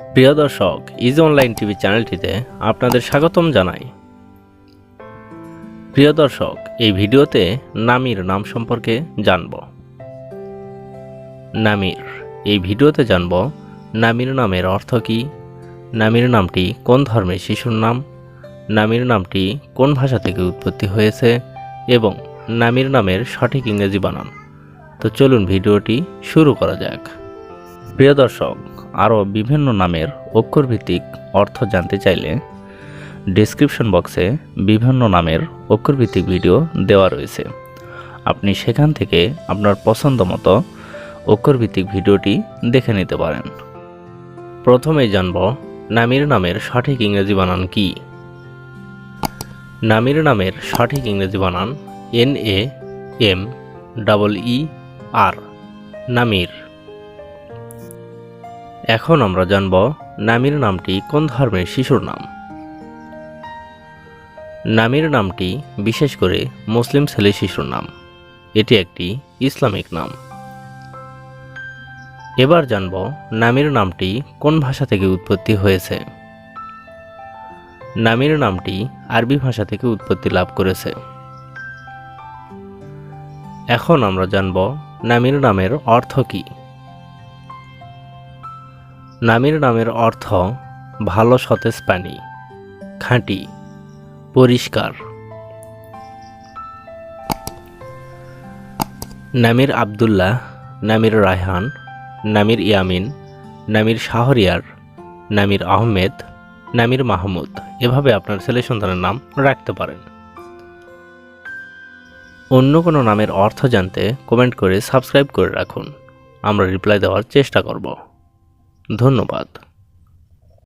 প্রিয় দর্শক is online TV চ্যানেলটিতে আপনাদের স্বাগতম জানাই। প্রিয় দর্শক, এই ভিডিওতে নামির নাম সম্পর্কে জানব। নামির, এই ভিডিওতে জানব নামির নামের অর্থ কী, নামির নামটি কোন ধর্মের শিশুর নাম, নামির নামটি কোন ভাষা থেকে উৎপত্তি হয়েছে, এবং নামির নামের সঠিক ইংরেজি বানান। তো চলুন ভিডিওটি শুরু করা যাক। প্রিয় দর্শক আরও বিভিন্ন নামের অক্ষরভিত্তিক অর্থ জানতে চাইলে ডেসক্রিপশন বক্সে বিভিন্ন নামের অক্ষরভিত্তিক ভিডিও দেওয়া রয়েছে। আপনি সেখান থেকে আপনার পছন্দ মতো অক্ষরভিত্তিক ভিডিওটি দেখে নিতে পারেন। প্রথমেই জানব নামির নামের সঠিক ইংরেজি বানান কি? নামির নামের সঠিক ইংরেজি বানান N A M double E R নামির। এখন আমরা জানব নামির নামটি কোন ধর্মের শিশুর নাম। নামির নামটি বিশেষ করে মুসলিম ছেলে শিশুর নাম। এটি একটি ইসলামিক নাম। এবার জানব নামির নামটি কোন ভাষা থেকে উৎপত্তি হয়েছে। নামির নামটি আরবি ভাষা থেকে উৎপত্তি লাভ করেছে। এখন আমরা জানব নামির নামের অর্থ কী। নামির নামের অর্থ ভালো সতেজ পানি, খাঁটি, পরিষ্কার। নামির আবদুল্লাহ, নামির রায়হান, নামির ইয়ামিন, নামির শাহরিয়ার, নামির আহমেদ, নামির মাহমুদ। এভাবে আপনার ছেলে সন্তানের নাম রাখতে পারেন। অন্য কোনো নামের অর্থ জানতে কমেন্ট করে সাবস্ক্রাইব করে রাখুন। আমরা রিপ্লাই দেওয়ার চেষ্টা করব। ধন্যবাদ।